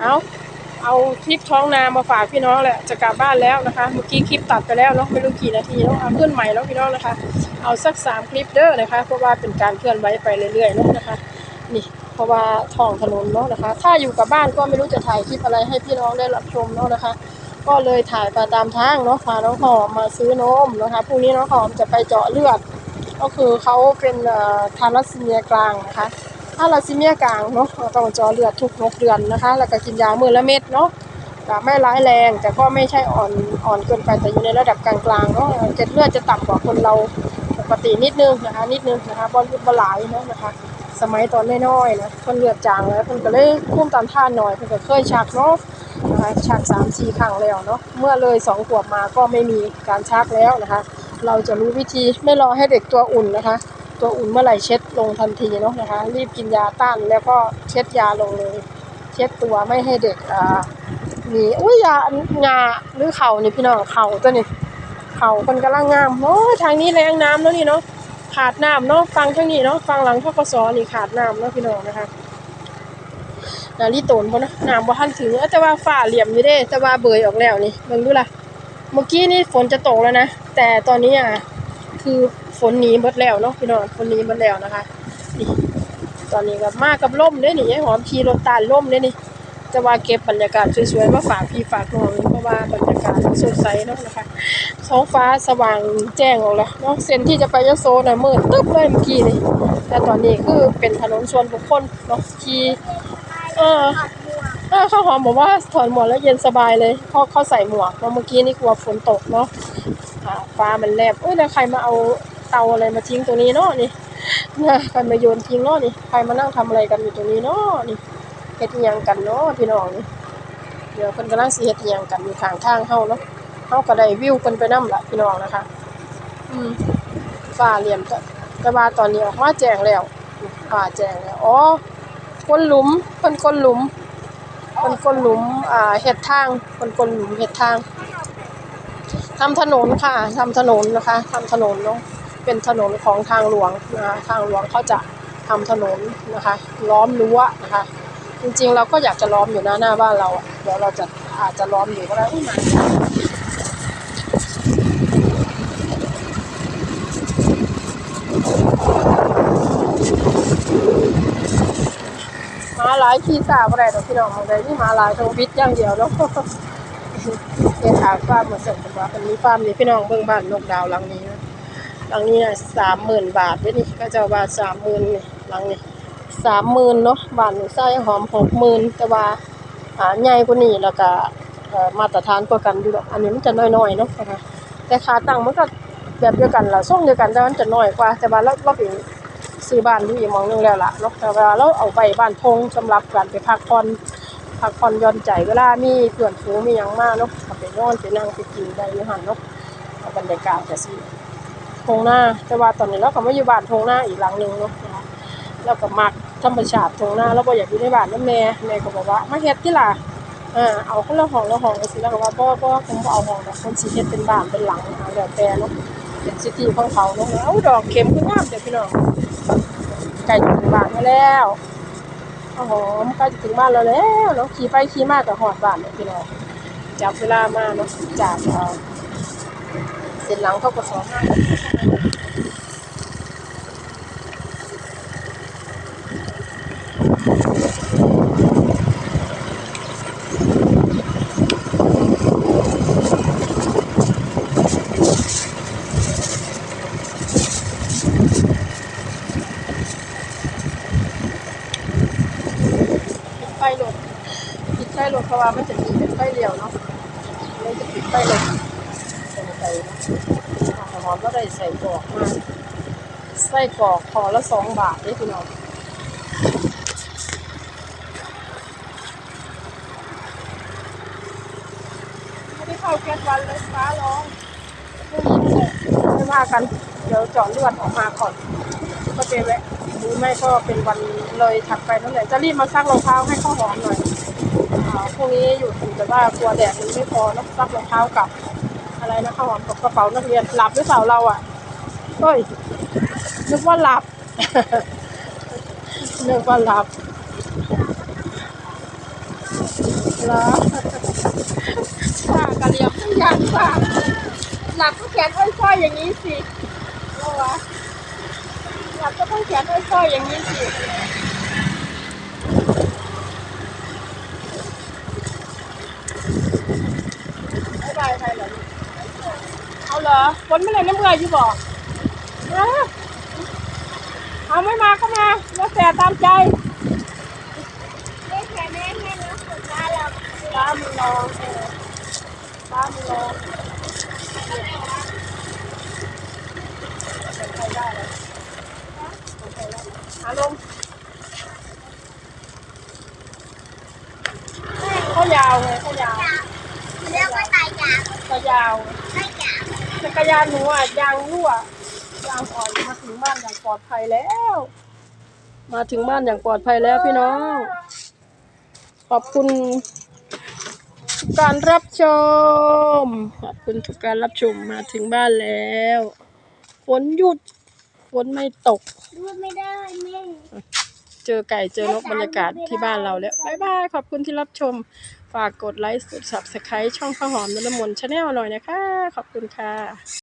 เอาเอาคลิปท้องนามาฝากพี่น้องแหละจะกลับบ้านแล้วนะคะ เมื่อกี้คลิปตัดไปแล้วเนาะไม่รู้กี่นาทีเนาะเอาขึ้นใหม่แล้วพี่น้องนะคะ เอาสักสามคลิปเด้อนะคะ เพราะว่าเป็นการเคลื่อนไหวไปเรื่อยๆเนาะนะคะ นี่เพราะว่าท้องถนนเนาะนะคะ ถ้าอยู่กับบ้านก็ไม่รู้จะถ่ายคลิปอะไรให้พี่น้องได้รับชมเนาะนะคะ ก็เลยถ่ายไปตามทางเนาะพาน้องหอมมาซื้อนมนะคะพรุ่งนี้น้องหอมจะไปเจาะเลือด ก็คือเขาเป็นทารัสซีเมียกลางนะคะ ทาเรัสซีเมียกลางเนาะเราต้องเจาะเลือดทุกหกเดือนนะคะ แล้วก็กินยามือละเม็ดเนาะไม่ร้ายแรงแต่ก็ไม่ใช่อ่อนอ่อนเกินไปแต่อยู่ในระดับกลางๆเนาะเกล็ดเลือดจะต่ำกว่าคนเราปกตินิดนึงนะคะ นิดนึงนะคะบอลบอลหลายเนาะนะคะ สมัยตอนน้อยๆนะคนเลือดจางแล้วคนก็เลยคุ้มตามท่านหน่อยคนก็เคยชักเนาะนะคะชักสามสี่ครั้งแล้วเนาะเมื่อเลยสองขวบมาก็ไม่มีการชักแล้วนะคะ เราจะรู้วิธีไม่รอให้เด็กตัวอุ่นนะคะ ตัวอุ่นเมื่อไหร่เช็ดลงทันทีเนาะนะคะ รีบกินยาต้านแล้วก็เช็ดยาลงเลย เช็ดตัวไม่ให้เด็กอ่ามีอุ้ยยางาหรือเข่านี่พี่น้องเข่าตัวนี้เข่าคนกำลังงามโอ้ทางนี้แรงน้ำแล้วนี่เนาะขาดน้ำเนาะฟังทางนี้เนาะฟังหลังทกศนี่ขาดน้ำเนาะพี่น้องนะคะนาลีโตนเขานะน้ำบ่ทันถึงแต่ว่าฝ้าเหลี่ยมอยู่เด้ แต่ว่าเบยออกแล้วนี่เบิ่งดูล่ะ เมื่อกี้นี่ฝนจะตกแล้วนะ แต่ตอนนี้อะคือ ฝนหนีหมดแล้วเนาะพี่น้องฝนหนีหมดแล้วนะคะนี่ตอนนี้ก็มากับล่มเนี่ยายหอมขี่รถตานล่มเด้นี่จะว่าเก็บบรรยากาศสวยๆมาฝากพี่ฝากน้องเพราะว่าบรรยากาศสดใสเนาะนะคะท้องฟ้าสว่างแจ้งออกแล้วเนาะเส้นที่จะไปยโสน่ะมืดตึ๊บเลยเมื่อกี้นี่แต่ตอนนี้คือเป็นถนนส่วนบุคคลเนาะขี่เออเออข้าวหอมบอกว่าถอดหมวกแล้วเย็นสบายเลยเพราะเขาใส่หมวกเนาะเมื่อกี้นี่กลัวฝนตกเนาะอ่าฟ้ามันแลบเอ้ยแล้วใครมาเอา เตาอะไรมาทิ้งตรงนี้เนาะนี่นะใครมาโยนทิ้งเนาะนี่ใครมานั่งทำอะไรกันอยู่ตรงนี้เนาะนี่เฮ็ดยังกันเนาะพี่น้องนี่เดี๋ยวเพิ่นกำลังสิเฮ็ดยังกันอยู่ข้างทางเฮาเนาะเฮาก็ได้วิวเพิ่นไปนำล่ะพี่น้องนะคะ อืมฟ้าเหลี่ยมแต่แต่ว่าตอนนี้ออกมาแจ้งแล้วฟ้าแจ้งแล้วอ๋อคนหลุมเพิ่นคนหลุมคนก้นหลุมอ่าเฮ็ดทางคนก้นหลุมเฮ็ดทางทำถนนค่ะทำถนนนะคะทำถนนเนาะ เป็นถนนของทางหลวงนะคะทางหลวงเขาจะทำถนนนะคะล้อมรั้วนะคะจริงๆเราก็อยากจะล้อมอยู่นะหน้าบ้านเราเดี๋ยวเราจะอาจจะล้อมอยู่ก็ได้อุ้ยมามาหลายขี้สาบ่ได้ดอพี่น้องของใดนี่มาหลายต้องวิทย์อย่างเดียวเนาะเฮ็ดหาฟาร์มมาเสร็จเป็นว่าเป็นมีฟาร์มนี่พี่น้องเบิ่งบ้านนกดาวหลังนี้น หลังนี้น่ะ30,000บาทเด้อนี่ก็จ้าว่า30,000นี่หลังนี้30,000เนาะบ้านนี่ใส่หอม60,000แต่ว่าอ่าใหญ่กว่านี้แล้วก็มาตรฐานกว่ากันอยู่ดอกอันนี้มันจะน้อยๆเนาะนะคะแต่ค่าตั้งมันก็แบบเดียวกันละทรงเดียวกันแต่มันจะน้อยกว่า แต่ว่าเราเราเป็นซื้อบ้านอยู่อีกมองนึงแล้วล่ะเนาะแต่ว่าเราเอาไปบ้านทงสำหรับการไปพักผ่อนพักผ่อนย่อนใจเวลามีเพื่อนฝูงมีหยังมากเนาะไปนอนไปนั่งไปกินได้อยู่หันเนาะเอาบรรยากาศจะสิ ทงหน้าแต่ว่าตอนนี้เราก็มาอยู่บ้านทงหน้าอีกหลังหนึ่งเนาะเราก็มักธรรมชาติทงหน้าเราบ่อยากอยู่ในบ้านนำแม่แม่ก็บอกว่ามาเฮ็ดที่ล่ะเออเอาคนละห้องละห้องจังซี่แล้วก็ว่าบ่บ่ผมบ่เอาห้องดอกคนสิเฮ็ดเป็นบ้านเป็นหลังอ่าแล้วแต่เนาะเป็นสิทธิของเขาเนาะเอ้าดอกเข็มคืองามเด้อพี่น้องใกล้จะถึงบ้านแล้วโอ้โหมันใกล้จะถึงบ้านเราแล้วเนาะขี่ไปขี่มากับหอดบ้านเนี่ยพี่น้องจับเวลามาเนาะจาก เอ่อเส้นหลังเขาก็สองห้าไฟรถปิดไฟรถเพราะว่ามันจะมีเป็นไฟเลี้ยวเนาะเลยจะปิดไฟรถ ใส่ไปเนาะหอมก็ได้ใส่กรอกมาใส่กรอกคอละสองบาทเด้พี่น้องไม่ได้เข้าแก๊สวันเลยฟ้าร้องไม่ว่ากัน เดี๋ยวจาะเลือดออกมาก่อนก็จะแวะหรือไม่ก็เป็นวันเลยถัดไปนั่นแหละจะรีบมาซักรองเท้าให้ข้าวหอมหน่อยอ่าพรุ่งนี้อยู่ถึงแต่ว่ากลัวแดดมันไม่พอนอะซักรองเท้ากลับ อะไรนะข้าวหอมกับกระเป๋านักเรียนหลับหรือเปล่าเราอะเฮ้ยนึกว่าหลับนึกว่าหลับเหรอป้ากะเหลี่ยมทุกอย่างป้าหลับก็แขนอ้อยๆอย่างนี้สิเหรอวะหลับก็ต้องแขนอ้อยๆอย่างนี้สิบ๊ายบายใครเหรอลูก รอฝนไม่เลยน้ำเมื่อยอยู่บอกนะเอาไม่มาก็มาแล้วแต่ตามใจไม่แค่แม่แม่น้องสุดาเราป้ามึงลองเออป้ามึงลองใครได้เลยอารมณ์เขายาวไงเขายาวเรียกว่าตายยางเขายาวไม่ยาง จักรยานหนูอะยางรั่วยางอ่อนมาถึงบ้านอย่างปลอดภัยแล้ว มาถึงบ้านอย่างปลอดภัยแล้วพี่น้อง ขอบคุณทุกการรับชม ขอบคุณทุกการรับชมมาถึงบ้านแล้วฝนหยุดฝนไม่ตก ดูไม่ได้แม่เจอไก่เจอนกบรรยากาศที่บ้านเราแล้ว บ๊ายบาย ขอบคุณที่รับชม ฝากกดไลค์กด subscribe ช่องข้าวหอมนลมนชาแนลหน่อยนะคะ ขอบคุณค่ะ